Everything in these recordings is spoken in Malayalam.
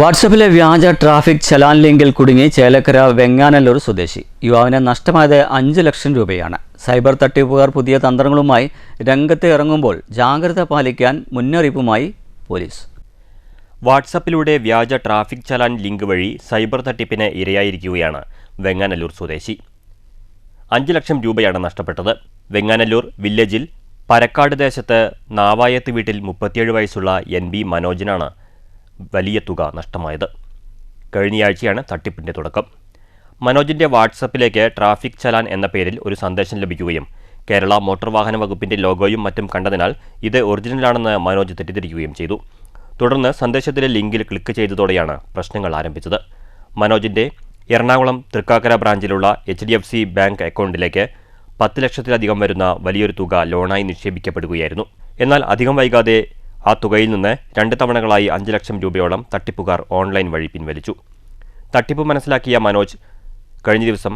വാട്സപ്പിലെ വ്യാജ ട്രാഫിക് ചലാൻ ലിങ്കിൽ കുടുങ്ങി ചേലക്കര വെങ്ങാനല്ലൂർ സ്വദേശി. യുവാവിന് നഷ്ടമായത് അഞ്ച് ലക്ഷം രൂപയാണ്. സൈബർ തട്ടിപ്പുകാർ പുതിയ തന്ത്രങ്ങളുമായി രംഗത്ത് ഇറങ്ങുമ്പോൾ ജാഗ്രത പാലിക്കാൻ മുന്നറിയിപ്പുമായി പോലീസ്. വാട്സപ്പിലൂടെ വ്യാജ ട്രാഫിക് ചലാൻ ലിങ്ക് വഴി സൈബർ തട്ടിപ്പിന് ഇരയായിരിക്കുകയാണ് വെങ്ങാനല്ലൂർ സ്വദേശി. അഞ്ച് ലക്ഷം രൂപയാണ് നഷ്ടപ്പെട്ടത്. വെങ്ങാനല്ലൂർ വില്ലേജിൽ പരക്കാട് ദേശത്ത് നാവായത്ത് വീട്ടിൽ മുപ്പത്തിയേഴ് വയസ്സുള്ള എൻ ബി മനോജിനാണ് വലിയ തുക നഷ്ടമായത്. കഴിഞ്ഞയാഴ്ചയാണ് തട്ടിപ്പിന്റെ തുടക്കം. മനോജിന്റെ വാട്സപ്പിലേക്ക് ട്രാഫിക് ചലാൻ എന്ന പേരിൽ ഒരു സന്ദേശം ലഭിക്കുകയും കേരള മോട്ടോർ വാഹന വകുപ്പിന്റെ ലോഗോയും മറ്റും കണ്ടതിനാൽ ഇത് ഒറിജിനലാണെന്ന് മനോജ് തെറ്റിദ്ധരിക്കുകയും ചെയ്തു. തുടർന്ന് സന്ദേശത്തിലെ ലിങ്കിൽ ക്ലിക്ക് ചെയ്തതോടെയാണ് പ്രശ്നങ്ങൾ ആരംഭിച്ചത്. മനോജിന്റെ Ernakulam Thrikkakara ബ്രാഞ്ചിലുള്ള H D F C bank അക്കൗണ്ടിലേക്ക് പത്ത് ലക്ഷത്തിലധികം വരുന്ന വലിയൊരു തുക ലോണായി നിക്ഷേപിക്കപ്പെടുകയായിരുന്നു. എന്നാൽ അധികം വൈകാതെ ആ തുകയിൽ നിന്ന് രണ്ട് തവണകളായി അഞ്ച് ലക്ഷം രൂപയോളം തട്ടിപ്പുകാർ ഓൺലൈൻ വഴി പിൻവലിച്ചു. തട്ടിപ്പ് മനസ്സിലാക്കിയ മനോജ് കഴിഞ്ഞ ദിവസം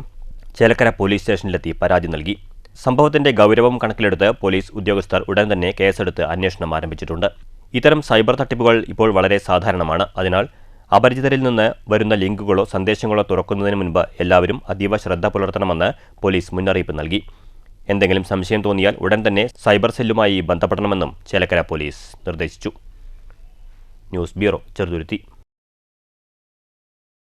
ചേലക്കര പോലീസ് സ്റ്റേഷനിലെത്തി പരാതി നൽകി. സംഭവത്തിന്റെ ഗൗരവം കണക്കിലെടുത്ത് പോലീസ് ഉദ്യോഗസ്ഥർ ഉടൻ തന്നെ കേസെടുത്ത് അന്വേഷണം ആരംഭിച്ചിട്ടുണ്ട്. ഇത്തരം സൈബർ തട്ടിപ്പുകൾ ഇപ്പോൾ വളരെ സാധാരണമാണ്. അതിനാൽ അപരിചിതരിൽ നിന്ന് വരുന്ന ലിങ്കുകളോ സന്ദേശങ്ങളോ തുറക്കുന്നതിന് മുൻപ് എല്ലാവരും അതീവ ശ്രദ്ധ പുലർത്തണമെന്ന് പോലീസ് മുന്നറിയിപ്പ് നൽകി. എന്തെങ്കിലും സംശയം തോന്നിയാൽ ഉടൻ തന്നെ സൈബർ സെല്ലുമായി ബന്ധപ്പെടണമെന്നും ചേലക്കര പോലീസ് നിർദ്ദേശിച്ചു. News bureau Cheruthuruthy.